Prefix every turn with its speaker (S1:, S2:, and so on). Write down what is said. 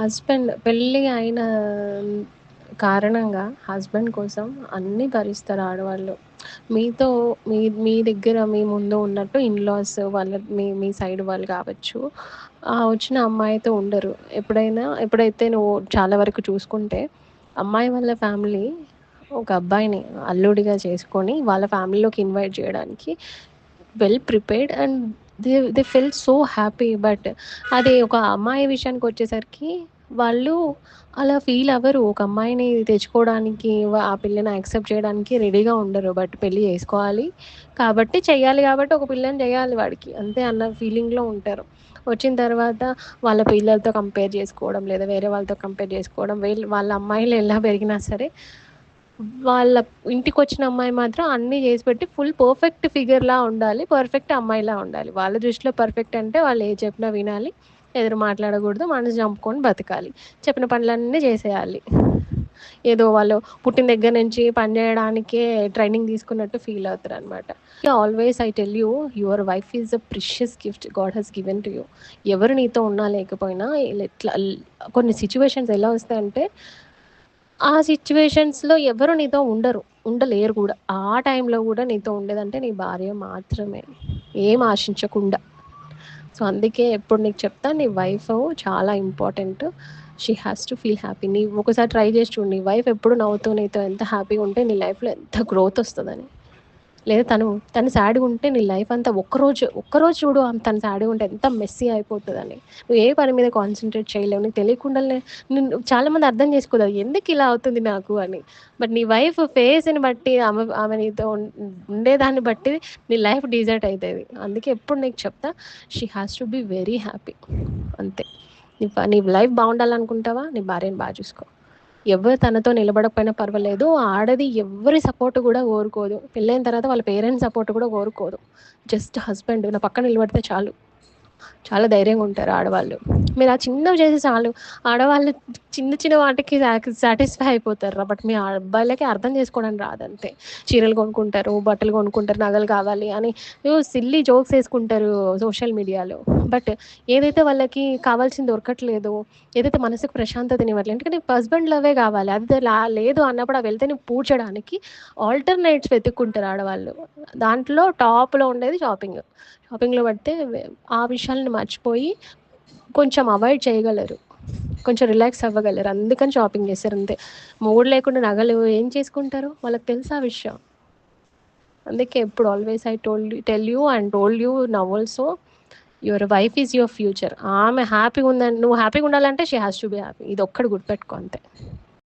S1: Husband పెళ్ళి అయిన కారణంగా హస్బెండ్ కోసం అన్నీ భరిస్తారు ఆడవాళ్ళు. మీతో మీ మీ దగ్గర మీ ముందు ఉన్నట్టు ఇన్‌లాస్ వాళ్ళ మీ మీ సైడ్ వాళ్ళు కావచ్చు. ఆ వచ్చిన అమ్మాయితో ఉండరు. ఎప్పుడైనా ఎప్పుడైతే నువ్వు చాలా వరకు చూసుకుంటే అమ్మాయి వాళ్ళ ఫ్యామిలీ ఒక అబ్బాయిని అల్లుడిగా చేసుకొని వాళ్ళ ఫ్యామిలీలోకి ఇన్వైట్ చేయడానికి well prepared and they they fell so happy. But అది ఒక అమ్మాయి విషయానికి వచ్చేసరికి వాళ్ళు అలా ఫీల్ అవ్వరు. ఒక అమ్మాయిని తెచ్చుకోవడానికి ఆ పిల్లని యాక్సెప్ట్ చేయడానికి రెడీగా ఉండరు. బట్ పెళ్ళి చేసుకోవాలి కాబట్టి చెయ్యాలి కాబట్టి ఒక పిల్లని చేయాలి వాడికి అంతే అన్న ఫీలింగ్‌లో ఉంటారు. వచ్చిన తర్వాత వాళ్ళ పిల్లలతో కంపేర్ చేసుకోవడం లేదా వేరే వాళ్ళతో కంపేర్ చేసుకోవడం వీళ్ళు వాళ్ళ అమ్మాయిలు ఎలా పెరిగినా సరే వాళ్ళ ఇంటికొచ్చిన అమ్మాయి మాత్రం అన్నీ చేసి పెట్టి ఫుల్ పర్ఫెక్ట్ ఫిగర్‌లా ఉండాలి. పర్ఫెక్ట్ అమ్మాయిలా ఉండాలి. వాళ్ళ దృష్టిలో పర్ఫెక్ట్ అంటే వాళ్ళు ఏ చెప్పినా వినాలి. ఎదురు మాట్లాడకూడదు. మనసు చంపుకొని బతకాలి. చెప్పిన పనులన్నీ చేసేయాలి. ఏదో వాళ్ళు పుట్టిన దగ్గర నుంచి పని చేయడానికే ట్రైనింగ్ తీసుకున్నట్టు ఫీల్ అవుతారు అనమాట always I tell you your wife is a precious gift god he's given to you. ఎవరు నీతో ఉన్నా లేకపోయినా ఇట్లా కొన్ని సిచ్యువేషన్స్ ఎలా వస్తాయంటే ఆ సిచ్యువేషన్స్లో ఎవరు నీతో ఉండరు. ఉండలేరు కూడా. ఆ టైంలో కూడా నీతో ఉండేదంటే నీ భార్య మాత్రమే. ఏం ఆశించకుండా. సో, అందుకే ఎప్పుడు నీకు చెప్తా నీ వైఫ్ చాలా important. She has to feel happy. నీ ఒకసారి ట్రై చేసి చూడు. నీ వైఫ్ ఎప్పుడు నవ్వుతూ నీతో ఎంత హ్యాపీగా ఉంటే నీ లైఫ్‌లో ఎంత గ్రోత్ వస్తుందని లేదా తను తను సాడ్‌గా ఉంటే నీ లైఫ్ అంతా ఒక్కరోజు ఒక్కరోజు చూడు తను సాడ్‌గా ఉంటే ఎంత మెస్సీ అయిపోతుందని నువ్వు ఏ పని మీద కాన్సంట్రేట్ చేయలేవు. నీకు తెలియకుండానే చాలా చాలామంది అర్థం చేసుకోదావు ఎందుకు ఇలా అవుతుంది నాకు అని. బట్ నీ వైఫ్ ఫేస్‌ని బట్టి ఆమె ఆమె నీతో ఉండేదాన్ని బట్టి నీ లైఫ్ డిజర్ట్ అవుతుంది అందుకే ఎప్పుడు నీకు చెప్తా she has to be very happy. అంతే. నీ నీ లైఫ్ బాగుండాలనుకుంటావా? నీ భార్యని బాగా చూసుకో. ఎవరు తనతో నిలబడకపోయినా పర్వాలేదు. ఆడది ఎవ్వరి సపోర్ట్ కూడా కోరుకోదు. పెళ్ళైన తర్వాత వాళ్ళ పేరెంట్స్ సపోర్ట్ కూడా కోరుకోదు. జస్ట్ హస్బెండ్ నా పక్కన నిలబడితే చాలు. చాలా ధైర్యంగా ఉంటారు ఆడవాళ్ళు. మీరు ఆ చిన్నవి చేసే చాలు. ఆడవాళ్ళు చిన్న చిన్న వాటికి సాటిస్ఫై అయిపోతారు. బట్ మీ అబ్బాయిలకి అర్థం చేసుకోవడానికి రాదంతే. చీరలు కొనుక్కుంటారు, బట్టలు కొనుక్కుంటారు, నగలు కావాలి అని సిల్లి సిల్లీ జోక్స్ వేసుకుంటారు సోషల్ మీడియాలో. బట్ ఏదైతే వాళ్ళకి కావాల్సింది దొరకట్లేదు ఏదైతే మనసుకు ప్రశాంతతనివ్వట్లేదు ఎందుకంటే హస్బెండ్ లవే కావాలి. అది లా లేదు అన్నప్పుడు ఆ వెళ్తేని పూడ్చడానికి ఆల్టర్‌నేట్స్ వెతుక్కుంటారు ఆడవాళ్ళు. దాంట్లో టాప్‌లో ఉండేది షాపింగ్. షాపింగ్‌లో పడితే ఆ విషయాలను మర్చిపోయి కొంచెం అవాయిడ్ చేయగలరు. కొంచెం రిలాక్స్ అవ్వగలరు. అందుకని షాపింగ్ చేస్తారు అంతే. మూడు లేకుండా నగలు ఏం చేసుకుంటారు? వాళ్ళకి తెలుసు ఆ విషయం. అందుకే ఎప్పుడు always I told tell you and told you now also your wife is your future. ఆమె హ్యాపీగా ఉందని నువ్వు హ్యాపీగా ఉండాలంటే she has to be happy. ఇది ఇదొక్కటి గుర్తుపెట్టుకో అంతే.